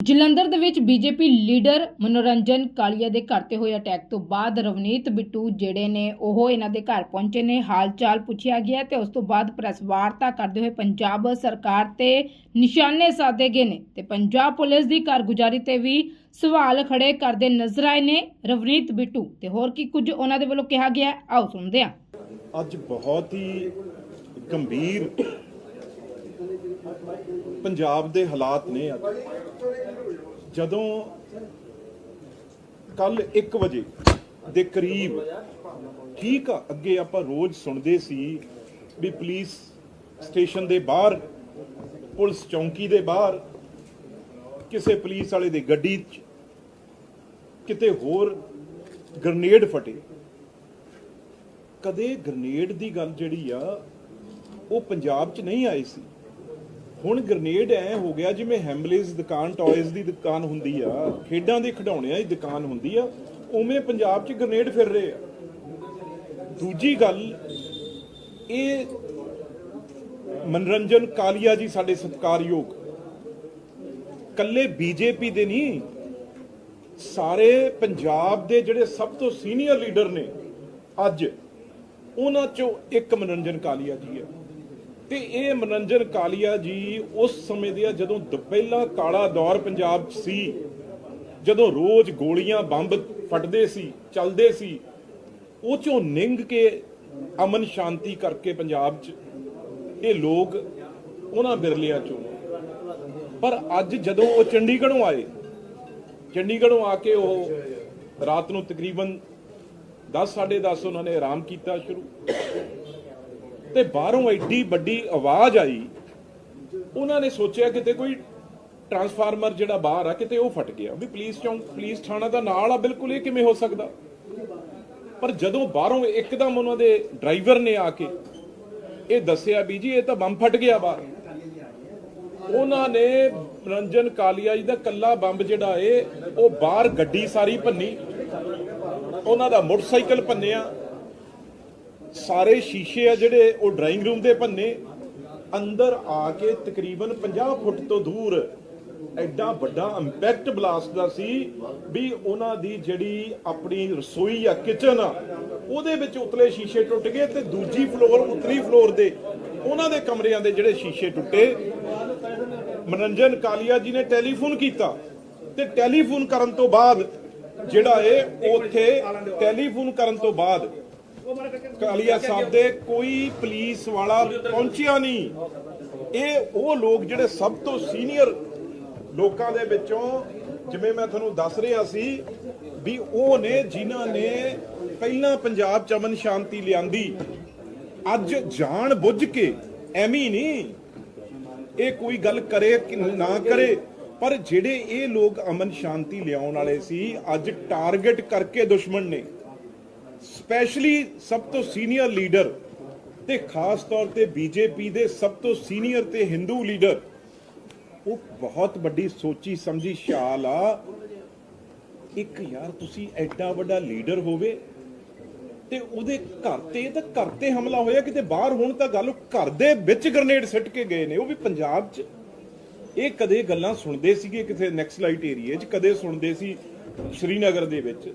ਜਲੰਧਰ ਦੇ ਵਿੱਚ BJP leader ਮਨੋਰੰਜਨ ਕਾਲੀਆ ਦੇ ਘਰ ਤੇ ਹੋਏ ਅਟੈਕ ਤੋਂ ਬਾਅਦ ਰਵਨੀਤ ਬਿੱਟੂ ਜਿਹੜੇ ਨੇ, ਉਹ ਇਹਨਾਂ ਦੇ ਘਰ ਪਹੁੰਚੇ ਨੇ। ਹਾਲ ਪੁੱਛਿਆ ਗਿਆ ਤੇ ਉਸ ਤੋਂ ਬਾਅਦ ਪ੍ਰੈਸ ਵਾਰਤਾ ਕਰਦੇ ਹੋਏ ਪੰਜਾਬ ਸਰਕਾਰ ਤੇ ਨਿਸ਼ਾਨੇ ਸਾਧੇ ਗਏ ਨੇ ਤੇ ਪੰਜਾਬ ਪੁਲਿਸ ਦੀ ਕਾਰਗੁਜ਼ਾਰੀ ਤੇ ਵੀ ਸਵਾਲ ਖੜੇ ਕਰਦੇ ਨਜ਼ਰ ਆਏ ਨੇ ਰਵਨੀਤ ਬਿੱਟੂ ਤੇ ਹੋਰ ਕੀ ਕੁਝ ਉਹਨਾਂ ਦੇ ਵੱਲੋਂ ਕਿਹਾ ਗਿਆ ਆਓ ਸੁਣਦੇ ਹਾਂ। ਅੱਜ ਬਹੁਤ ਹੀ ਗੰਭੀਰ ਪੰਜਾਬ ਦੇ ਹਾਲਾਤ ਨੇ ਅੱਜ। ਜਦੋਂ ਕੱਲ 1 ਵਜੇ ਦੇ ਕਰੀਬ ਠੀਕ ਆ, ਅੱਗੇ ਆਪਾਂ ਰੋਜ਼ ਸੁਣਦੇ ਸੀ ਵੀ ਪੁਲਿਸ ਸਟੇਸ਼ਨ ਦੇ ਬਾਹਰ, ਪੁਲਿਸ ਚੌਂਕੀ ਦੇ ਬਾਹਰ, ਕਿਸੇ ਪੁਲਿਸ ਵਾਲੇ ਦੀ ਗੱਡੀ 'ਚ ਕਿਤੇ ਹੋਰ ਗ੍ਰਨੇਡ ਫਟੇ। ਕਦੇ ਗ੍ਰਨੇਡ ਦੀ ਗੱਲ ਜਿਹੜੀ ਆ, ਉਹ ਪੰਜਾਬ 'ਚ ਨਹੀਂ ਆਈ ਸੀ। ਹੁਣ ਗ੍ਰਨੇਡ ਐ ਹੋ ਗਿਆ ਜਿਵੇਂ ਹੈਮਲੇਸ ਦੁਕਾਨ ਟੌਇਜ਼ ਦੀ ਦੁਕਾਨ ਹੁੰਦੀ ਆ, ਖੇਡਾਂ ਦੇ ਖਿਡੌਣਿਆਂ ਦੀ ਦੁਕਾਨ ਹੁੰਦੀ ਆ, ਉਵੇਂ ਪੰਜਾਬ 'ਚ ਗ੍ਰਨੇਡ ਫਿਰ ਰਹੇ ਆ। ਦੂਜੀ ਗੱਲ, ਇਹ ਮਨਰੰਜਨ ਕਾਲੀਆ ਜੀ ਸਾਡੇ ਸਤਿਕਾਰਯੋਗ। ਕੱਲੇ ਬੀਜੇਪੀ ਦੇ ਨਹੀਂ ਸਾਰੇ ਪੰਜਾਬ ਦੇ ਜਿਹੜੇ ਸਭ ਤੋਂ ਸੀਨੀਅਰ ਲੀਡਰ ਨੇ, ਅੱਜ, ਉਹਨਾਂ ਚੋਂ ਇੱਕ ਮਨੋਰੰਜਨ ਕਾਲੀਆ ਜੀ ਹੈ ਤੇ ਇਹ ਮਨੋਰੰਜਨ ਕਾਲੀਆ ਜੀ ਉਸ ਸਮੇਂ ਦੇ ਆ ਜਦੋਂ ਦੁਪਹਿਲਾ ਕਾਲਾ ਦੌਰ ਪੰਜਾਬ 'ਚ ਸੀ, ਜਦੋਂ ਰੋਜ਼ ਗੋਲੀਆਂ ਬੰਬ ਫਟਦੇ ਸੀ, ਚੱਲਦੇ ਸੀ, ਉਹ ਚੋਂ ਨਿੰਗ ਕੇ ਅਮਨ ਸ਼ਾਂਤੀ ਕਰਕੇ ਪੰਜਾਬ 'ਚ ਇਹ ਲੋਕ ਉਹਨਾਂ ਬਿਰਲਿਆਂ ਚੋਂ। ਪਰ ਅੱਜ ਜਦੋਂ ਉਹ ਚੰਡੀਗੜ੍ਹੋਂ ਆਏ, ਚੰਡੀਗੜ੍ਹੋਂ ਆ ਕੇ ਉਹ ਰਾਤ ਨੂੰ ਤਕਰੀਬਨ 10 10:30 ਉਹਨਾਂ ਨੇ ਆਰਾਮ ਕੀਤਾ ਸ਼ੁਰੂ। ਤੇ ਬਾਹਰੋਂ ਐਡੀ ਵੱਡੀ ਆਵਾਜ਼ ਆਈ। ਉਹਨਾਂ ਨੇ ਸੋਚਿਆ ਕਿਤੇ ਕੋਈ ਟਰਾਂਸਫਾਰਮਰ ਜਿਹੜਾ ਬਾਹਰ ਆ, ਕਿਤੇ ਉਹ ਫਟ ਗਿਆ। ਵੀ ਪੁਲਿਸ ਚੌਂਕ ਪੁਲਿਸ ਥਾਣਾ ਦਾ ਨਾਲ ਆ, ਬਿਲਕੁਲ ਇਹ ਕਿਵੇਂ ਹੋ ਸਕਦਾ? ਪਰ ਜਦੋਂ ਬਾਹਰੋਂ ਇੱਕਦਮ ਉਹਨਾਂ ਦੇ ਡਰਾਈਵਰ ਨੇ ਆ ਕੇ ਇਹ ਦੱਸਿਆ ਵੀ ਜੀ, ਇਹ ਤਾਂ ਬੰਬ ਫਟ ਗਿਆ ਬਾਹਰ। ਉਹਨਾਂ ਨੇ ਰੰਜਨ ਕਾਲੀਆ ਜੀ ਦਾ ਕੱਲਾ ਬੰਬ ਜਿਹੜਾ ਏ, ਉਹ ਬਾਹਰ ਗੱਡੀ ਸਾਰੀ ਭੰਨੀ। ਉਹਨਾਂ ਦਾ ਮੋਟਰਸਾਈਕਲ ਭੰਨਿਆ। ਸਾਰੇ ਸ਼ੀਸ਼ੇ ਆ ਜਿਹੜੇ, ਉਹ ਡਰਾਇੰਗ ਰੂਮ ਦੇ ਭੰਨੇ। ਅੰਦਰ ਆ ਕੇ ਤਕਰੀਬਨ 50 ਫੁੱਟ ਤੋਂ ਦੂਰ ਐਡਾ ਵੱਡਾ ਇੰਪੈਕਟ ਬਲਾਸਟ ਦਾ ਸੀ ਵੀ ਉਹਨਾਂ ਦੀ ਜਿਹੜੀ ਆਪਣੀ ਰਸੋਈ ਆ ਕਿਚਨ ਆ, ਉਹਦੇ ਵਿੱਚ ਉਤਲੇ ਸ਼ੀਸ਼ੇ ਟੁੱਟ ਗਏ ਤੇ ਦੂਜੀ ਫਲੋਰ ਉਤਲੀ ਫਲੋਰ ਦੇ ਉਹਨਾਂ ਦੇ ਕਮਰਿਆਂ ਦੇ ਜਿਹੜੇ ਸ਼ੀਸ਼ੇ ਟੁੱਟੇ। ਮਨੋਰੰਜਨ ਕਾਲੀਆ ਜੀ ਨੇ ਟੈਲੀਫੋਨ ਕੀਤਾ ਤੇ ਟੈਲੀਫੋਨ ਕਰਨ ਤੋਂ ਬਾਅਦ ਜਿਹੜਾ ਇਹ, ਉੱਥੇ ਟੈਲੀਫੋਨ ਕਰਨ ਤੋਂ ਬਾਅਦ ਕਾਲੀਆ ਸਾਹਿਬ ਦੇ ਕੋਈ ਪੁਲਿਸ ਵਾਲਾ ਪਹੁੰਚਿਆ ਨਹੀਂ। ਇਹ ਉਹ ਲੋਕ ਜਿਹੜੇ ਸਭ ਤੋਂ ਸੀਨੀਅਰ ਲੋਕਾਂ ਦੇ ਵਿੱਚੋਂ ਜਿਵੇਂ ਮੈਂ ਤੁਹਾਨੂੰ ਦੱਸ ਰਿਹਾ ਸੀ ਵੀ ਉਹ ਨੇ ਜਿਨ੍ਹਾਂ ਨੇ ਪਹਿਲਾਂ ਪੰਜਾਬ ਚ ਅਮਨ ਸ਼ਾਂਤੀ ਲਿਆਂਦੀ। ਅੱਜ ਜਾਣ ਬੁੱਝ ਕੇ ਐਵੇਂ ਹੀ ਨਹੀਂ। ਇਹ ਕੋਈ ਗੱਲ ਕਰੇ ਕਿ ਨਾ ਕਰੇ, ਪਰ ਜਿਹੜੇ ਇਹ ਲੋਕ ਅਮਨ ਸ਼ਾਂਤੀ ਲਿਆਉਣ ਵਾਲੇ ਸੀ, ਅੱਜ ਟਾਰਗੇਟ ਕਰਕੇ ਦੁਸ਼ਮਣ ਨੇ। ਸਪੈਸ਼ਲੀ ਸਭ ਤੋਂ ਸੀਨੀਅਰ ਲੀਡਰ ਤੇ ਖਾਸ ਤੌਰ ਤੇ ਬੀਜੇਪੀ ਦੇ ਸਭ ਤੋਂ ਸੀਨੀਅਰ ਤੇ ਹਿੰਦੂ ਲੀਡਰ, ਉਹ ਬਹੁਤ ਵੱਡੀ ਸੋਚੀ ਸਮਝੀ ਸ਼ਾਲ ਆ। ਇੱਕ ਯਾਰ ਤੁਸੀਂ ਐਡਾ ਵੱਡਾ ਲੀਡਰ ਹੋਵੇ ਤੇ ਉਹਦੇ ਘਰ ਤੇ ਇਹ ਤਾਂ ਘਰ ਤੇ ਹਮਲਾ ਹੋਇਆ, ਕਿਤੇ ਬਾਹਰ ਹੋਣ ਤਾਂ ਗੱਲ ਘਰ ਦੇ ਵਿੱਚ ਗ੍ਰਨੇਡ ਸਿੱਟ ਕੇ ਗਏ ਨੇ। ਉਹ ਵੀ ਪੰਜਾਬ 'ਚ। ਇਹ ਕਦੇ ਗੱਲਾਂ ਸੁਣਦੇ ਸੀਗੇ ਕਿਸੇ ਨੈਕਸਲਾਈਟ ਏਰੀਏ 'ਚ, ਕਦੇ ਸੁਣਦੇ ਸੀ ਸ਼੍ਰੀਨਗਰ ਦੇ ਵਿੱਚ।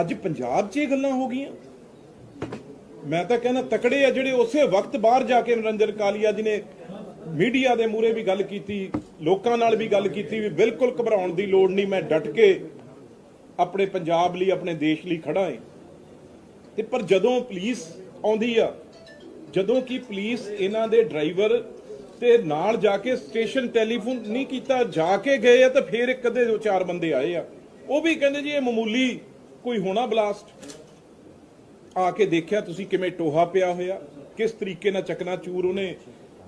ਅੱਜ ਪੰਜਾਬ 'ਚ ਇਹ ਗੱਲਾਂ ਹੋ ਗਈਆਂ। ਮੈਂ ਤਾਂ ਕਹਿੰਦਾ ਤਕੜੇ ਆ ਜਿਹੜੇ ਉਸੇ ਵਕਤ ਬਾਹਰ ਜਾ ਕੇ ਨਰਿੰਦਰ ਕਾਲੀਆ ਜੀ ਨੇ ਮੀਡੀਆ ਦੇ ਮੂਹਰੇ ਵੀ ਗੱਲ ਕੀਤੀ, ਲੋਕਾਂ ਨਾਲ ਵੀ ਗੱਲ ਕੀਤੀ ਵੀ ਬਿਲਕੁਲ ਘਬਰਾਉਣ ਦੀ ਲੋੜ ਨਹੀਂ, ਮੈਂ ਡਟ ਕੇ ਆਪਣੇ ਪੰਜਾਬ ਲਈ, ਆਪਣੇ ਦੇਸ਼ ਲਈ ਖੜਾ ਹਾਂ ਤੇ ਪਰ ਜਦੋਂ ਪੁਲਿਸ ਆਉਂਦੀ ਆ, ਜਦੋਂ ਕਿ ਪੁਲਿਸ ਇਹਨਾਂ ਦੇ ਡਰਾਈਵਰ ਤੇ ਨਾਲ ਜਾ ਕੇ ਸਟੇਸ਼ਨ ਟੈਲੀਫੋਨ ਨਹੀਂ ਕੀਤਾ, ਜਾ ਕੇ ਗਏ ਆ ਤਾਂ ਫੇਰ ਇੱਕ ਅੱਧੇ ਦੋ ਚਾਰ ਬੰਦੇ ਆਏ ਆ। ਉਹ ਵੀ ਕਹਿੰਦੇ ਜੀ ਇਹ ਮਾਮੂਲੀ ਕੋਈ ਹੋਣਾ ਬਲਾਸਟ? ਆ ਕੇ ਦੇਖਿਆ ਤੁਸੀਂ ਕਿਵੇਂ ਟੋਹਾ ਪਿਆ ਹੋਇਆ? ਕਿਸ ਤਰੀਕੇ ਨਾਲ ਚਕਨਾ ਚੂਰ ਉਹਨੇ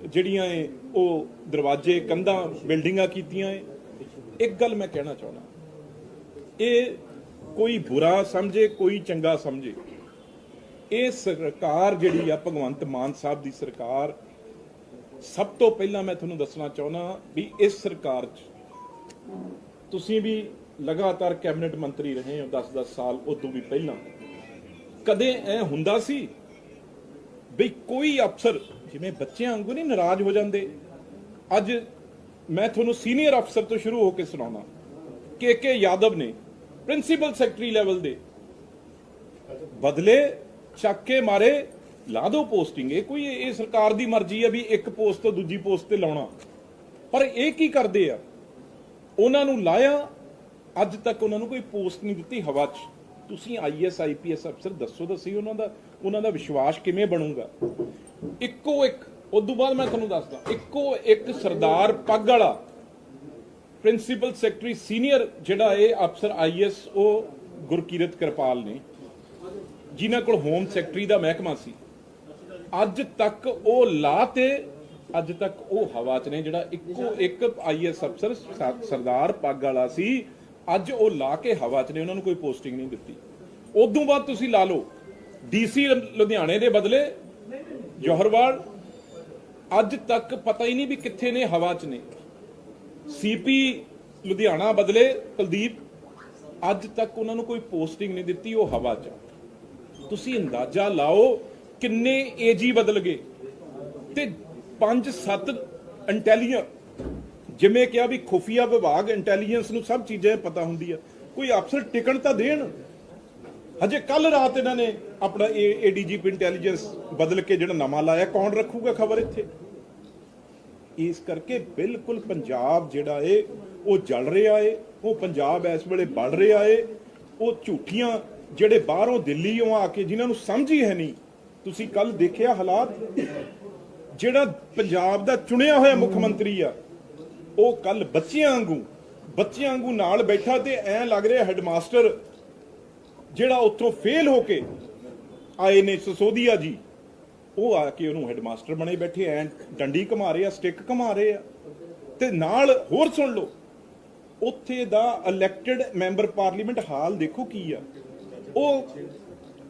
ਜਿਹੜੀਆਂ ਏ ਉਹ ਦਰਵਾਜ਼ੇ, ਕੰਧਾਂ, ਬਿਲਡਿੰਗਾਂ ਕੀਤੀਆਂ ਏ ਇੱਕ ਗੱਲ ਮੈਂ ਕਹਿਣਾ ਚਾਹੁੰਦਾ। ਇਹ ਕੋਈ ਬੁਰਾ ਸਮਝੇ, ਕੋਈ ਚੰਗਾ ਸਮਝੇ। ਇਹ ਸਰਕਾਰ ਜਿਹੜੀ ਆ, ਭਗਵੰਤ ਮਾਨ ਸਾਹਿਬ ਦੀ ਸਰਕਾਰ, ਸਭ ਤੋਂ ਪਹਿਲਾਂ ਮੈਂ ਤੁਹਾਨੂੰ ਦੱਸਣਾ ਚਾਹੁੰਦਾ ਵੀ ਇਸ ਸਰਕਾਰ 'ਚ ਤੁਸੀਂ ਵੀ ਲਗਾਤਾਰ ਕੈਬਨਿਟ ਮੰਤਰੀ ਰਹੇ ਹੋ 10-10 ਸਾਲ ਉਦੋਂ ਵੀ ਪਹਿਲਾਂ। ਕਦੇ ਐ ਹੁੰਦਾ ਸੀ ਵੀ ਕੋਈ ਅਫਸਰ ਜਿਵੇਂ ਬੱਚਿਆਂ ਵਾਂਗੂ ਨਹੀਂ ਨਾਰਾਜ਼ ਹੋ ਜਾਂਦੇ? ਅੱਜ ਮੈਂ ਤੁਹਾਨੂੰ ਸੀਨੀਅਰ ਅਫਸਰ ਤੋਂ ਸ਼ੁਰੂ ਹੋ ਕੇ ਸੁਣਾਉਣਾ। ਕੇ ਕੇ ਯਾਦਵ ਨੇ ਪ੍ਰਿੰਸੀਪਲ ਸੈਕਟਰੀ ਲੈਵਲ ਦੇ ਬਦਲੇ ਚੱਕ ਕੇ ਮਾਰੇ, ਲਾ ਦੋ ਪੋਸਟਿੰਗ। ਇਹ ਕੋਈ, ਇਹ ਸਰਕਾਰ ਦੀ ਮਰਜ਼ੀ ਹੈ ਵੀ ਇੱਕ ਪੋਸਟ ਤੋਂ ਦੂਜੀ ਪੋਸਟ ਤੇ ਲਾਉਣਾ। ਪਰ ਇਹ ਕੀ ਕਰਦੇ ਆ? ਉਹਨਾਂ ਨੂੰ ਲਾਇਆ ਅੱਜ ਤੱਕ ਉਹਨਾਂ ਨੂੰ ਕੋਈ ਪੋਸਟ ਨਹੀਂ ਦਿੱਤੀ ਹਵਾ 'ਚ। ਤੁਸੀਂ ਆਈਐਸ ਆਈਪੀਐਸ ਅਫਸਰ ਦੱਸੋ ਤਾਂ ਸਹੀ ਉਹਨਾਂ ਦਾ ਉਹਨਾਂ ਦਾ ਵਿਸ਼ਵਾਸ ਕਿਵੇਂ ਬਣੂਗਾ? ਇੱਕੋ ਇੱਕ ਉਦੋਂ ਬਾਅਦ ਮੈਂ ਤੁਹਾਨੂੰ ਦੱਸਦਾ, ਇੱਕੋ ਇੱਕ ਸਰਦਾਰ ਪੱਗ ਵਾਲਾ, ਪ੍ਰਿੰਸੀਪਲ ਸੈਕਟਰੀ ਸੀਨੀਅਰ ਜਿਹੜਾ ਇਹ ਅਫਸਰ ਆਈਐਸ ਉਹ ਗੁਰਕੀਰਤ ਕਿਰਪਾਲ ਨੇ। ਜਿਨ੍ਹਾਂ ਕੋਲ ਹੋਮ ਸੈਕਟਰੀ ਦਾ ਮਹਿਕਮਾ ਸੀ। ਅੱਜ ਤੱਕ ਉਹ ਲਾ ਤੇ, ਅੱਜ ਤੱਕ ਉਹ ਹਵਾ 'ਚ ਨੇ ਜਿਹੜਾ ਇੱਕੋ ਇੱਕ ਆਈਐਸ ਅਫਸਰ ਸਰਦਾਰ ਪੱਗ ਵਾਲਾ ਸੀ। ਅੱਜ ਉਹ ਲਾ ਕੇ ਹਵਾ 'ਚ ਨੇ, ਉਹਨਾਂ ਨੂੰ ਕੋਈ ਪੋਸਟਿੰਗ ਨਹੀਂ ਦਿੱਤੀ। ਉਦੋਂ ਬਾਅਦ ਤੁਸੀਂ ਲਾ ਲਓ ਡੀਸੀ ਲੁਧਿਆਣੇ ਦੇ ਬਦਲੇ ਜੋਹਰਵਾਲ, ਅੱਜ ਤੱਕ ਪਤਾ ਹੀ ਨਹੀਂ ਵੀ ਕਿੱਥੇ ਨੇ ਹਵਾ 'ਚ ਨੇ। ਸੀਪੀ ਲੁਧਿਆਣਾ ਬਦਲੇ ਕੁਲਦੀਪ, ਅੱਜ ਤੱਕ ਉਹਨਾਂ ਨੂੰ ਕੋਈ ਪੋਸਟਿੰਗ ਨਹੀਂ ਦਿੱਤੀ ਉਹ ਹਵਾ 'ਚ। ਤੁਸੀਂ ਅੰਦਾਜ਼ਾ ਲਾਓ ਕਿੰਨੇ ਏਜੀ ਬਦਲ ਗਏ। ਤੇ 5-7 ਇੰਟੈਲੀਜੈਂਟ ਜਿਵੇਂ ਕਿਹਾ ਵੀ ਖੁਫੀਆ ਵਿਭਾਗ ਇੰਟੈਲੀਜੈਂਸ ਨੂੰ ਸਭ ਚੀਜ਼ਾਂ ਪਤਾ ਹੁੰਦੀ ਆ। ਕੋਈ ਅਫਸਰ ਟਿਕਣ ਤਾਂ ਦੇਣ। ਹਜੇ ਕੱਲ ਰਾਤ ਇਹਨਾਂ ਨੇ ਆਪਣਾ ਏਡੀਜੀਪੀ ਇੰਟੈਲੀਜੈਂਸ ਬਦਲ ਕੇ ਜਿਹੜਾ ਨਵਾਂ ਲਾਇਆ, ਕੌਣ ਰੱਖੂਗਾ ਖਬਰ ਇੱਥੇ? ਇਸ ਕਰਕੇ ਬਿਲਕੁਲ ਪੰਜਾਬ ਜਿਹੜਾ ਏ, ਉਹ ਜਲ ਰਿਹਾ ਏ, ਉਹ ਪੰਜਾਬ ਇਸ ਵੇਲੇ ਵੱਧ ਰਿਹਾ ਏ। ਉਹ ਝੂਠੀਆਂ ਜਿਹੜੇ ਬਾਹਰੋਂ ਦਿੱਲੀੋਂ ਆ ਕੇ ਜਿਨ੍ਹਾਂ ਨੂੰ ਸਮਝ ਹੀ ਹੈ ਨਹੀਂ। ਤੁਸੀਂ ਕੱਲ ਦੇਖਿਆ ਹਾਲਾਤ? ਜਿਹੜਾ ਪੰਜਾਬ ਦਾ ਚੁਣਿਆ ਹੋਇਆ ਮੁੱਖ ਮੰਤਰੀ ਆ ਉਹ ਕੱਲ ਬੱਚਿਆਂ ਵਾਂਗੂ ਬੱਚਿਆਂ ਵਾਂਗੂ ਨਾਲ ਬੈਠਾ ਤੇ ਐ ਲੱਗ ਰਿਹਾ ਹੈਡਮਾਸਟਰ ਜਿਹੜਾ ਉੱਥੋਂ ਫੇਲ ਹੋ ਕੇ ਆਏ ਨੇ ਸਸੋਦੀਆ ਜੀ। ਉਹ ਆ ਕੇ ਉਹਨੂੰ ਹੈਡਮਾਸਟਰ ਬਣੇ ਬੈਠੇ, ਐ ਡੰਡੀ ਘਮਾ ਰਹੇ ਆ ਸਟਿੱਕ ਘਮਾ ਰਹੇ ਆ। ਤੇ ਨਾਲ ਹੋਰ ਸੁਣ ਲਓ, ਉੱਥੇ ਦਾ ਇਲੈਕਟਿਡ ਮੈਂਬਰ ਪਾਰਲੀਮੈਂਟ ਹਾਲ ਦੇਖੋ ਕੀ ਆ। ਉਹ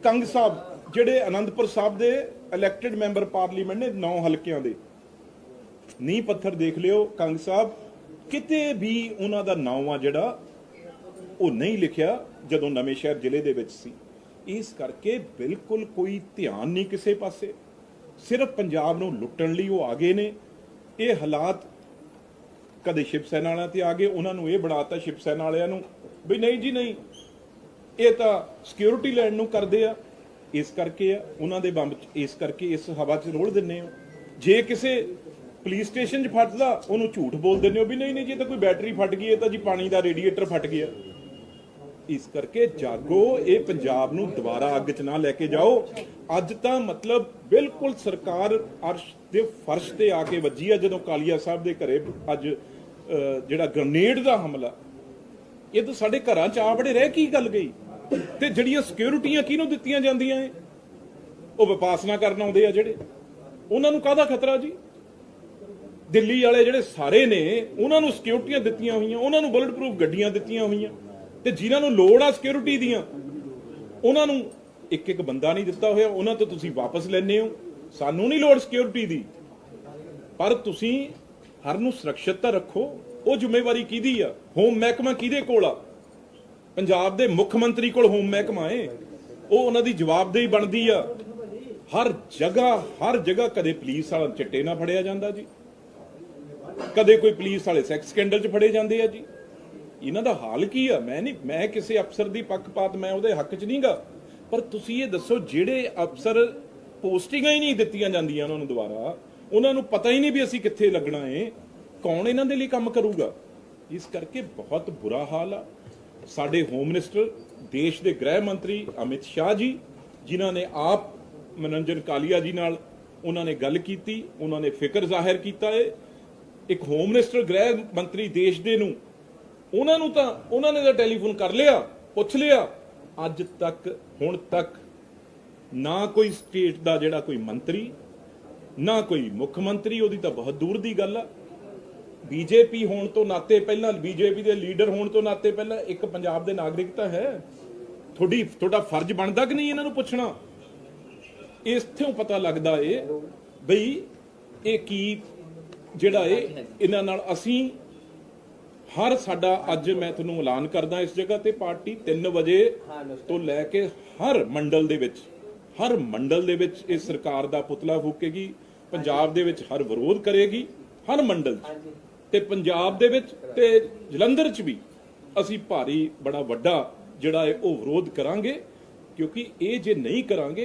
ਕੰਗ ਸਾਹਿਬ, ਜਿਹੜੇ ਅਨੰਦਪੁਰ ਸਾਹਿਬ ਦੇ ਇਲੈਕਟਿਡ ਮੈਂਬਰ ਪਾਰਲੀਮੈਂਟ ਨੇ 9 ਹਲਕਿਆਂ ਦੇ ਨੀਂਹ ਪੱਥਰ ਦੇਖ ਲਿਓ, ਕੰਗ ਸਾਹਿਬ। ਕਿਤੇ ਵੀ ਉਹਨਾਂ ਦਾ ਨਾਮ ਆ ਜਿਹੜਾ, ਉਹ ਨਹੀਂ ਲਿਖਿਆ ਜਦੋਂ ਨਵੇਂ ਸ਼ਹਿਰ ਜ਼ਿਲ੍ਹੇ ਦੇ ਵਿੱਚ ਸੀ। ਇਸ ਕਰਕੇ ਬਿਲਕੁਲ ਕੋਈ ਧਿਆਨ ਨਹੀਂ ਕਿਸੇ ਪਾਸੇ। ਸਿਰਫ ਪੰਜਾਬ ਨੂੰ ਲੁੱਟਣ ਲਈ ਉਹ ਆ ਗਏ ਨੇ। ਇਹ ਹਾਲਾਤ ਕਦੇ ਸ਼ਿਵ ਸੈਨਾ ਵਾਲਿਆਂ ਤੇ ਆ ਗਏ, ਉਹਨਾਂ ਨੂੰ ਇਹ ਬਣਾਤਾ ਸ਼ਿਵ ਸੈਨਾ ਵਾਲਿਆਂ ਨੂੰ ਵੀ ਨਹੀਂ ਜੀ ਨਹੀਂ, ਇਹ ਤਾਂ ਸਿਕਿਉਰਿਟੀ ਲੈਣ ਨੂੰ ਕਰਦੇ ਆ। ਇਸ ਕਰਕੇ ਆ, ਉਹਨਾਂ ਦੇ ਬੰਬ ਇਸ ਕਰਕੇ ਇਸ ਹਵਾ 'ਚ ਰੋਲ ਦਿੰਨੇ ਹੋ। ਜੇ ਕਿਸੇ ਪੁਲਿਸ ਸਟੇਸ਼ਨ 'ਚ ਫਟਦਾ ਉਹਨੂੰ ਝੂਠ ਬੋਲ ਦਿੰਦੇ ਹੋ ਵੀ ਨਹੀਂ ਨਹੀਂ, ਜੀ ਇਹ ਤਾਂ ਕੋਈ ਬੈਟਰੀ ਫਟ ਗਈ ਇਹ ਤਾਂ ਜੀ ਪਾਣੀ ਦਾ ਰੇਡੀਏਟਰ ਫਟ ਗਿਆ। ਇਸ ਕਰਕੇ ਜਾਗੋ, ਇਹ ਪੰਜਾਬ ਨੂੰ ਦੁਬਾਰਾ ਅੱਗ 'ਚ ਨਾ ਲੈ ਕੇ ਜਾਓ। ਅੱਜ ਤਾਂ ਮਤਲਬ ਬਿਲਕੁਲ ਸਰਕਾਰ ਅਰਸ਼ ਦੇ ਫਰਸ਼ ਤੇ ਆ ਕੇ ਵੱਜੀ ਆ, ਜਦੋਂ ਕਾਲੀਆ ਸਾਹਿਬ ਦੇ ਘਰੇ ਅੱਜ ਜਿਹੜਾ ਗ੍ਰਨੇਡ ਦਾ ਹਮਲਾ, ਇਹ ਤਾਂ ਸਾਡੇ ਘਰਾਂ 'ਚ ਆ ਬੜੇ ਰਹਿ ਕੀ ਗੱਲ ਗਈ? ਤੇ ਜਿਹੜੀਆਂ ਸਿਕਿਉਰਿਟੀਆਂ ਕਿਹਨੂੰ ਦਿੱਤੀਆਂ ਜਾਂਦੀਆਂ ਏ ਉਹ ਵਿਪਾਸਨਾ ਕਰਨ ਆਉਂਦੇ ਆ ਜਿਹੜੇ। ਉਹਨਾਂ ਨੂੰ ਕਾਹਦਾ ਖਤਰਾ ਜੀ? ਦਿੱਲੀ ਵਾਲੇ ਜਿਹੜੇ ਸਾਰੇ ਨੇ, ਉਹਨਾਂ ਨੂੰ ਸਿਕਿਉਰਿਟੀਆਂ ਦਿੱਤੀਆਂ ਹੋਈਆਂ, ਉਹਨਾਂ ਨੂੰ ਬੁਲਟ ਪ੍ਰੂਫ ਗੱਡੀਆਂ ਦਿੱਤੀਆਂ ਹੋਈਆਂ ਤੇ ਜਿਨ੍ਹਾਂ ਨੂੰ ਲੋੜ ਆ ਸਿਕਿਉਰਿਟੀ ਦੀਆਂ, ਉਹਨਾਂ ਨੂੰ ਇੱਕ ਇੱਕ ਬੰਦਾ ਨਹੀਂ ਦਿੱਤਾ ਹੋਇਆ, ਉਹਨਾਂ ਤੋਂ ਤੁਸੀਂ ਵਾਪਸ ਲੈਣੇ ਹੋ। ਸਾਨੂੰ ਨਹੀਂ ਲੋੜ ਸਿਕਿਉਰਿਟੀ ਦੀ। ਪਰ ਤੁਸੀਂ ਹਰ ਨੂੰ ਸੁਰੱਖਿਅਤ ਤਾਂ ਰੱਖੋ, ਉਹ ਜ਼ਿੰਮੇਵਾਰੀ ਕਿਹਦੀ ਆ? ਹੋਮ ਮਹਿਕਮਾ ਕਿਹਦੇ ਕੋਲ ਆ? ਪੰਜਾਬ ਦੇ ਮੁੱਖ ਮੰਤਰੀ ਕੋਲ ਹੋਮ ਮਹਿਕਮਾ ਏ। ਉਹ ਉਹਨਾਂ ਦੀ ਜਵਾਬਦੇਹੀ ਬਣਦੀ ਆ। ਹਰ ਜਗ੍ਹਾ ਹਰ ਜਗ੍ਹਾ ਕਦੇ ਪੁਲਿਸ ਵਾਲਾ ਚਿੱਟੇ ਨਾ ਫੜਿਆ ਜਾਂਦਾ ਜੀ। ਕਦੇ ਕੋਈ ਪੁਲਿਸ ਵਾਲੇ ਸੈਕਸ ਸਕੈਂਡਲ 'ਚ ਫੜੇ ਜਾਂਦੇ ਆ ਜੀ? ਇਹਨਾਂ ਦਾ ਹਾਲ ਕੀ ਆ? ਮੈਂ ਨਹੀਂ, ਮੈਂ ਕਿਸੇ ਅਫਸਰ ਦੀ ਪੱਖਪਾਤ, ਮੈਂ ਉਹਦੇ ਹੱਕ 'ਚ ਨਹੀਂਗਾ। ਪਰ ਤੁਸੀਂ ਇਹ ਦੱਸੋ, ਜਿਹੜੇ ਅਫਸਰ ਪੋਸਟਿੰਗਾਂ ਹੀ ਨਹੀਂ ਦਿੱਤੀਆਂ ਜਾਂਦੀਆਂ ਉਹਨਾਂ ਨੂੰ ਦੁਬਾਰਾ, ਉਹਨਾਂ ਨੂੰ ਪਤਾ ਹੀ ਨਹੀਂ ਵੀ ਅਸੀਂ ਕਿੱਥੇ ਲੱਗਣਾ ਏ। ਕੌਣ ਇਹਨਾਂ ਦੇ ਲਈ ਕੰਮ ਕਰੂਗਾ? ਇਸ ਕਰਕੇ ਬਹੁਤ ਬੁਰਾ ਹਾਲ ਆ। ਸਾਡੇ ਹੋਮ ਮਿਨਿਸਟਰ ਦੇਸ਼ ਦੇ ਗ੍ਰਹਿ ਮੰਤਰੀ ਅਮਿਤ ਸ਼ਾਹ ਜੀ, ਜਿਨ੍ਹਾਂ ਨੇ ਆਪ ਮਨੋਰੰਜਨ ਕਾਲੀਆ ਜੀ ਨਾਲ ਉਹਨਾਂ ਨੇ ਗੱਲ ਕੀਤੀ, ਉਹਨਾਂ ਨੇ ਫਿਕਰ ਜ਼ਾਹਿਰ ਕੀਤਾ ਏ। ਇੱਕ ਹੋਮ ਮਿਨਿਸਟਰ ਗ੍ਰਹਿ ਮੰਤਰੀ ਦੇਸ਼ ਦੇ ਨੂੰ, ਉਹਨਾਂ ਨੂੰ ਤਾਂ, ਉਹਨਾਂ ਨੇ ਤਾਂ ਟੈਲੀਫੋਨ ਕਰ ਲਿਆ, ਪੁੱਛ ਲਿਆ, ਅੱਜ ਤੱਕ, ਹੁਣ ਤੱਕ, ਨਾ ਕੋਈ ਸਟੇਟ ਦਾ ਜਿਹੜਾ ਕੋਈ ਮੰਤਰੀ, ਨਾ ਕੋਈ ਮੁੱਖ ਮੰਤਰੀ, ਉਹਦੀ ਤਾਂ ਬਹੁਤ ਦੂਰ ਦੀ ਗੱਲ ਆ। ਬੀਜੇਪੀ ਹੋਣ ਤੋਂ ਨਾਤੇ ਪਹਿਲਾਂ ਬੀਜੇਪੀ ਦੇ ਲੀਡਰ ਹੋਣ ਤੋਂ ਨਾਤੇ ਪਹਿਲਾਂ ਇੱਕ ਪੰਜਾਬ ਦੇ ਨਾਗਰਿਕ ਤਾਂ ਹੈ। ਤੁਹਾਡੀ, ਤੁਹਾਡਾ ਫਰਜ਼ ਬਣਦਾ ਕਿ ਨਹੀਂ ਇਹਨਾਂ ਨੂੰ ਪੁੱਛਣਾ? ਇਸ ਤੋਂ ਪਤਾ ਲੱਗਦਾ ਏ ਬਈ ਇਹ ਕੀ ਜਿਹੜਾ ਏ ਇਹਨਾਂ ਨਾਲ ਅਸੀਂ ਹਰ ਸਾਡਾ ਅੱਜ ਮੈਂ ਤੁਹਾਨੂੰ ਐਲਾਨ ਕਰਦਾ ਇਸ ਜਗ੍ਹਾ ਤੇ ਪਾਰਟੀ 3 ਵਜੇ ਤੋਂ ਲੈ ਕੇ ਹਰ ਮੰਡਲ ਦੇ ਵਿੱਚ ਹਰ ਮੰਡਲ ਦੇ ਵਿੱਚ ਇਸ ਸਰਕਾਰ ਦਾ ਪੁਤਲਾ ਫੂਕੇਗੀ ਪੰਜਾਬ ਦੇ ਵਿੱਚ ਹਰ ਵਿਰੋਧ ਕਰੇਗੀ ਹਰ ਮੰਡਲ 'ਚ। ਤੇ ਪੰਜਾਬ ਦੇ ਵਿੱਚ ਤੇ ਜਲੰਧਰ 'ਚ ਵੀ ਅਸੀਂ ਭਾਰੀ ਬੜਾ ਵੱਡਾ ਜਿਹੜਾ ਹੈ ਉਹ ਵਿਰੋਧ ਕਰਾਂਗੇ ਕਿਉਂਕਿ ਇਹ ਜੇ ਨਹੀਂ ਕਰਾਂਗੇ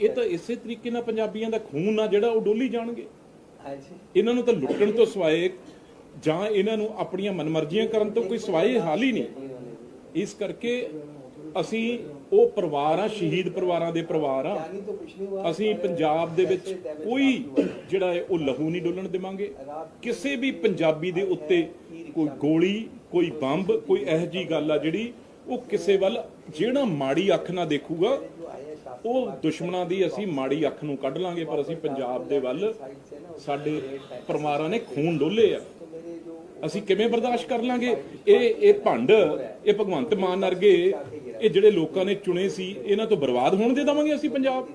ਇਹ ਤਾਂ ਇਸੇ ਤਰੀਕੇ ਨਾਲ ਪੰਜਾਬੀਆਂ ਦਾ ਖੂਨ ਆ ਜਿਹੜਾ ਉਹ ਡੋਲੀ ਜਾਣਗੇ। ਇਹਨਾਂ ਨੂੰ ਤਾਂ ਲੁੱਟਣ ਤੋਂ ਸਿਵਾਏ ਜਾਂ ਇਹਨਾਂ ਨੂੰ ਆਪਣੀਆਂ ਮਨਮਰਜ਼ੀਆਂ ਕਰਨ ਤੋਂ ਕੋਈ ਸਿਵਾਏ ਹਾਲ ਹੀ ਨਹੀਂ। ਇਸ ਕਰਕੇ ਅਸੀਂ ਉਹ ਪਰਿਵਾਰ ਆ ਸ਼ਹੀਦ ਪਰਿਵਾਰਾਂ ਦੇ ਪਰਿਵਾਰ ਆ ਅਸੀਂ ਪੰਜਾਬ ਦੇ ਵਿੱਚ ਕੋਈ ਜਿਹੜਾ ਹੈ ਉਹ ਲਹੂ ਨਹੀਂ ਡੋਲਣ ਦੇਵਾਂਗੇ। ਕਿਸੇ ਵੀ ਪੰਜਾਬੀ ਦੇ ਉੱਤੇ ਕੋਈ ਗੋਲੀ, ਕੋਈ ਬੰਬ, ਕੋਈ ਇਹੋ ਜੀ ਗੱਲ ਆ ਜਿਹੜੀ ਉਹ ਕਿਸੇ ਵੱਲ ਜਿਹੜਾ ਮਾੜੀ ਅੱਖ ਨਾਲ ਦੇਖੂਗਾ ਉਹ ਦੁਸ਼ਮਣਾਂ ਦੀ ਅਸੀਂ ਮਾੜੀ ਅੱਖ ਨੂੰ ਕੱਢ ਲਾਂਗੇ, ਪਰ ਅਸੀਂ ਪੰਜਾਬ ਦੇ ਵੱਲ ਸਾਡੇ ਪਰਿਵਾਰਾਂ ਨੇ ਖੂਨ ਡੋਲੇ ਆ। ਅਸੀਂ ਕਿਵੇਂ ਬਰਦਾਸ਼ਤ ਕਰ ਲਾਂਗੇ? ਇਹ ਇਹ ਭੰਡ, ਇਹ ਭਗਵੰਤ ਮਾਨ ਵਰਗੇ, ਇਹ ਜਿਹੜੇ ਲੋਕਾਂ ਨੇ ਚੁਣੇ ਸੀ, ਇਹਨਾਂ ਤੋਂ ਬਰਬਾਦ ਹੋਣ ਦੇ ਦੇਵਾਂਗੇ ਅਸੀਂ ਪੰਜਾਬ?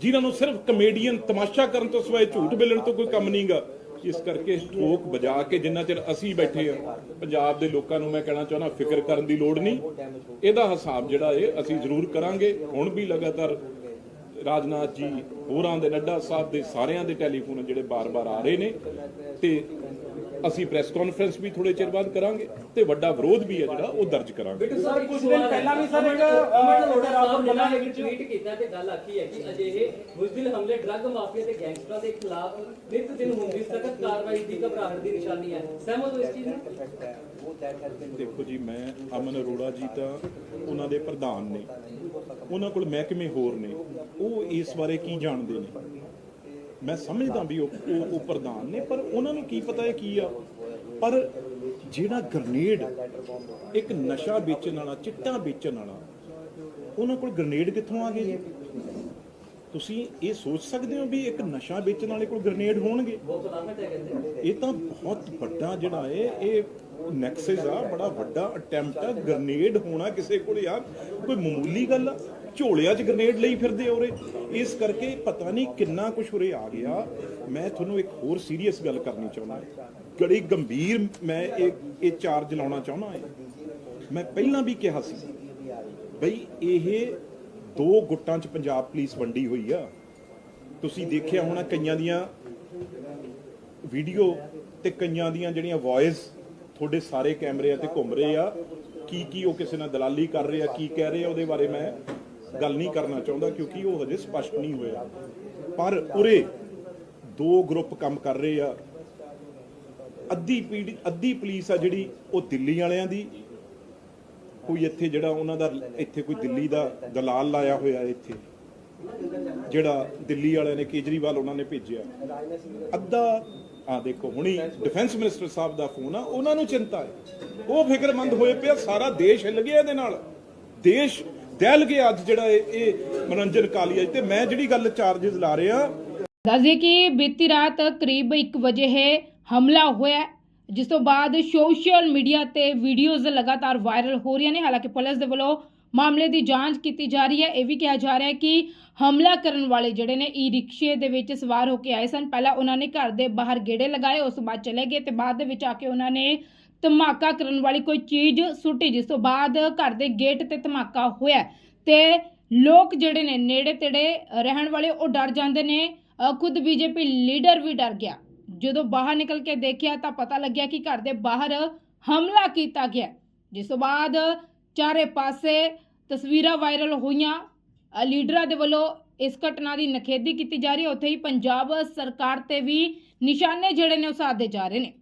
ਜਿਨ੍ਹਾਂ ਨੂੰ ਸਿਰਫ ਕਮੇਡੀਅਨ ਤਮਾਸ਼ਾ ਕਰਨ ਤੋਂ ਸਿਵਾਏ ਝੂਠ ਬੋਲਣ ਤੋਂ ਕੋਈ ਕੰਮ ਨਹੀਂਗਾ ਇਸ ਕਰਕੇ ਠੋਕ ਵਜਾ ਕੇ ਜਿੰਨਾ ਚਿਰ ਅਸੀਂ ਬੈਠੇ ਆ ਪੰਜਾਬ ਦੇ ਲੋਕਾਂ ਨੂੰ ਮੈਂ ਕਹਿਣਾ ਚਾਹੁੰਦਾ, ਫਿਕਰ ਕਰਨ ਦੀ ਲੋੜ ਨਹੀਂ। ਇਹਦਾ ਹਿਸਾਬ ਜਿਹੜਾ ਇਹ ਅਸੀਂ ਜ਼ਰੂਰ ਕਰਾਂਗੇ। ਹੁਣ ਵੀ ਲਗਾਤਾਰ ਰਾਜਨਾਥ ਜੀ ਹੋਰਾਂ ਦੇ, ਨੱਡਾ ਸਾਹਿਬ ਦੇ ਸਾਰਿਆਂ ਦੇ ਟੈਲੀਫੋਨ ਜਿਹੜੇ ਬਾਰ-ਬਾਰ ਆ ਰਹੇ ਨੇ ਤੇ ਅਸੀਂ ਪ੍ਰੈਸ ਕਾਨਫਰੰਸ ਵੀ ਥੋੜੇ ਚਿਰ ਬਾਅਦ ਕਰਾਂਗੇ ਤੇ ਵੱਡਾ ਵਿਰੋਧ ਵੀ ਹੈ ਜਿਹੜਾ ਉਹ ਦਰਜ ਕਰਾਂਗੇ। ਸਰ ਕੁਝ ਦਿਨ ਪਹਿਲਾਂ ਵੀ ਸਰ ਇੱਕ ਲੋੜਾ ਰਾਵਤ ਬਣਾ ਇੱਕ ਟਵੀਟ ਕੀਤਾ ਤੇ ਗੱਲ ਆਖੀ ਹੈ ਕਿ ਅਜਿਹੇ ਬੁਜ਼ਦਿਲ ਹਮਲੇ ਡਰੱਗ ਮਾਫੀਆ ਤੇ ਗੈਂਗਸਟਰਾਂ ਦੇ ਖਿਲਾਫ ਨਿਤ ਦਿਨ ਹੁੰਦੀ ਸਖਤ ਕਾਰਵਾਈ ਦੀ ਘਬਰਾਹਟ ਦੀ ਨਿਸ਼ਾਨੀ ਹੈ। ਸਹਿਮਤ ਹੋ ਇਸ ਚੀਜ਼ ਨਾਲ ਦੇਖੋ ਜੀ ਮੈਂ ਅਮਨ ਅਰੋੜਾ ਜੀ ਤਾਂ ਉਹਨਾਂ ਦੇ ਪ੍ਰਧਾਨ ਨੇ। ਉਹਨਾਂ ਕੋਲ ਮਹਿਕਮੇ ਹੋਰ ਨੇ। ਉਹ ਇਸ ਬਾਰੇ ਕੀ ਜਾਣਦੇ ਨੇ? ਮੈਂ ਸਮਝਦਾ ਵੀ ਉਹ ਉਹ- ਪ੍ਰਧਾਨ ਨੇ, ਪਰ ਉਹਨਾਂ ਨੂੰ ਕੀ ਪਤਾ ਹੈ ਕੀ ਆ? ਪਰ ਜਿਹੜਾ ਗ੍ਰਨੇਡ ਇੱਕ ਨਸ਼ਾ ਵੇਚਣ ਵਾਲਾ, ਚਿੱਟਾ ਵੇਚਣ ਵਾਲਾ, ਉਹਨਾਂ ਕੋਲ ਗ੍ਰਨੇਡ ਕਿੱਥੋਂ ਆ ਗਏ ਜੀ? ਤੁਸੀਂ ਇਹ ਸੋਚ ਸਕਦੇ ਹੋ ਵੀ ਇੱਕ ਨਸ਼ਾ ਵੇਚਣ ਵਾਲੇ ਕੋਲ ਗ੍ਰਨੇਡ ਹੋਣਗੇ? ਇਹ ਤਾਂ ਬਹੁਤ ਵੱਡਾ ਜਿਹੜਾ ਹੈ, ਇਹ ਨੈਕਸਸ ਆ, ਬੜਾ ਵੱਡਾ ਅਟੈਂਪਟ ਆ ਗ੍ਰਨੇਡ ਹੋਣਾ ਕਿਸੇ ਕੋਲ ਯਾਰ, ਕੋਈ ਮਾਮੂਲੀ ਗੱਲ ਆ। ਝੋਲਿਆਂ 'ਚ ਗ੍ਰਨੇਡ ਲਈ ਫਿਰਦੇ ਆ ਉਰੇ। ਇਸ ਕਰਕੇ ਪਤਾ ਨਹੀਂ ਕਿੰਨਾ ਕੁਝ ਉਰੇ ਆ ਗਿਆ। ਮੈਂ ਤੁਹਾਨੂੰ ਇੱਕ ਹੋਰ ਸੀਰੀਅਸ ਗੱਲ ਕਰਨੀ ਚਾਹੁੰਦਾ। ਬੜੀ ਗੰਭੀਰ ਮੈਂ ਇਹ ਇਹ ਚਾਰਜ ਲਾਉਣਾ ਚਾਹੁੰਦਾ ਹਾਂ। ਮੈਂ ਪਹਿਲਾਂ ਵੀ ਕਿਹਾ ਸੀ ਬਈ ਇਹ ਦੋ ਗੁੱਟਾਂ 'ਚ ਪੰਜਾਬ ਪੁਲਿਸ ਵੰਡੀ ਹੋਈ ਆ। ਤੁਸੀਂ ਦੇਖਿਆ ਹੋਣਾ ਕਈਆਂ ਦੀਆਂ ਵੀਡੀਓ ਤੇ ਕਈਆਂ ਦੀਆਂ ਜਿਹੜੀਆਂ ਵੌਇਸ ਤੁਹਾਡੇ ਸਾਰੇ ਕੈਮਰਿਆਂ ਤੇ ਘੁੰਮ ਰਹੇ ਆ। ਕੀ ਕੀ ਉਹ ਕਿਸੇ ਨਾਲ ਦਲਾਲੀ ਕਰ ਰਹੇ ਆ, ਕੀ ਕਹਿ ਰਹੇ ਆ ਉਹਦੇ ਬਾਰੇ ਮੈਂ ਗੱਲ ਨਹੀਂ ਕਰਨਾ ਚਾਹੁੰਦਾ ਕਿਉਂਕਿ ਉਹ ਹਜੇ ਸਪਸ਼ਟ ਨਹੀਂ ਹੋਇਆ। ਪਰ ਉਰੇ ਦੋ ਗਰੁੱਪ ਕੰਮ ਕਰ ਰਹੇ ਆ। ਅੱਧੀ ਪੀੜੀ, ਅੱਧੀ ਪੁਲਿਸ ਆ ਜਿਹੜੀ ਉਹ ਦਿੱਲੀ ਵਾਲਿਆਂ ਦੀ। ਕੋਈ ਇੱਥੇ ਜਿਹੜਾ ਉਹਨਾਂ ਦਾ, ਇੱਥੇ ਕੋਈ ਦਿੱਲੀ ਦਾ ਦਲਾਲ ਲਾਇਆ ਹੋਇਆ ਇੱਥੇ। ਜਿਹੜਾ ਦਿੱਲੀ ਵਾਲਿਆਂ ਨੇ ਕੇਜਰੀਵਾਲ ਉਹਨਾਂ ਨੇ ਭੇਜਿਆ। ਅੱਧਾ ਆ ਦੇਖੋ, ਹੁਣੀ ਡਿਫੈਂਸ ਮਿਨਿਸਟਰ ਸਾਹਿਬ ਦਾ ਫੋਨ ਆ, ਉਹਨਾਂ ਨੂੰ ਚਿੰਤਾ ਹੈ। ਉਹ ਫਿਕਰਮੰਦ ਹੋਏ ਪਿਆ, ਸਾਰਾ ਦੇਸ਼ ਹਿੱਲ ਗਿਆ ਇਹਦੇ ਨਾਲ। ਦੇਸ਼ ਦਹਿਲ ਗਿਆ ਅੱਜ ਜਿਹੜਾ ਇਹ ਮਨੋਰੰਜਨ ਕਾਲੀਆ ਤੇ ਮੈਂ ਜਿਹੜੀ ਗੱਲ ਚਾਰजेस ਲਾ ਰਿਹਾ ਦੱਸਦੇ ਕਿ ਬੀਤੀ ਰਾਤ ਕਰੀਬ 1 ਵਜੇ ਇਹ ਹਮਲਾ ਹੋਇਆ। ਜਿਸ ਤੋਂ ਬਾਅਦ ਸੋਸ਼ਲ ਮੀਡੀਆ ਤੇ ਵੀਡੀਓਜ਼ ਲਗਾਤਾਰ ਵਾਇਰਲ ਹੋ ਰਹੀਆਂ ਨੇ। ਹਾਲਾਂਕਿ ਪੁਲਿਸ ਦੇ ਵੱਲੋਂ ਮਾਮਲੇ ਦੀ ਜਾਂਚ ਕੀਤੀ ਜਾ ਰਹੀ ਹੈ। ਇਹ ਵੀ ਕਿਹਾ ਜਾ ਰਿਹਾ ਹੈ ਕਿ ਹਮਲਾ ਕਰਨ ਵਾਲੇ ਜਿਹੜੇ ਨੇ ਈ ਰਿਕਸ਼ੇ ਦੇ ਵਿੱਚ ਸਵਾਰ ਹੋ ਕੇ ਆਏ ਸਨ। ਪਹਿਲਾਂ ਉਹਨਾਂ ਨੇ ਘਰ ਦੇ ਬਾਹਰ ਗੇੜੇ ਲਗਾਏ, ਉਸ ਤੋਂ ਬਾਅਦ ਚਲੇ ਗਏ ਤੇ ਬਾਅਦ ਦੇ ਵਿੱਚ ਆ ਕੇ ਉਹਨਾਂ ਨੇ ਧਮਾਕਾ ਕਰਨ ਵਾਲੀ ਕੋਈ ਚੀਜ਼ ਸੁੱਟੀ ਜਿਸ ਤੋਂ ਬਾਅਦ ਘਰ ਦੇ ਗੇਟ ਤੇ ਧਮਾਕਾ ਹੋਇਆ। ਤੇ ਲੋਕ ਜਿਹੜੇ ਨੇ ਨੇੜੇ ਤੇੜੇ ਰਹਿਣ ਵਾਲੇ ਉਹ ਡਰ ਜਾਂਦੇ ਨੇ। ਅ, ਖੁਦ ਬੀਜੇਪੀ ਲੀਡਰ ਵੀ ਡਰ ਗਿਆ। ਜਦੋਂ ਬਾਹਰ ਨਿਕਲ ਕੇ ਦੇਖਿਆ ਤਾਂ ਪਤਾ ਲੱਗਿਆ ਕਿ ਘਰ ਦੇ ਬਾਹਰ ਹਮਲਾ ਕੀਤਾ ਗਿਆ। ਜਿਸ ਤੋਂ ਬਾਅਦ ਚਾਰੇ ਪਾਸੇ ਤਸਵੀਰਾਂ ਵਾਇਰਲ ਹੋਈਆਂ। ਲੀਡਰਾਂ ਦੇ ਵੱਲੋਂ ਇਸ ਘਟਨਾ ਦੀ ਨਖੇਦੀ ਕੀਤੀ ਜਾ ਰਹੀ ਹੈ। ਉੱਥੇ ਹੀ ਪੰਜਾਬ ਸਰਕਾਰ ਤੇ ਵੀ ਨਿਸ਼ਾਨੇ ਜਿਹੜੇ ਨੇ ਉਹ ਸਾਧੇ ਜਾ ਰਹੇ ਨੇ।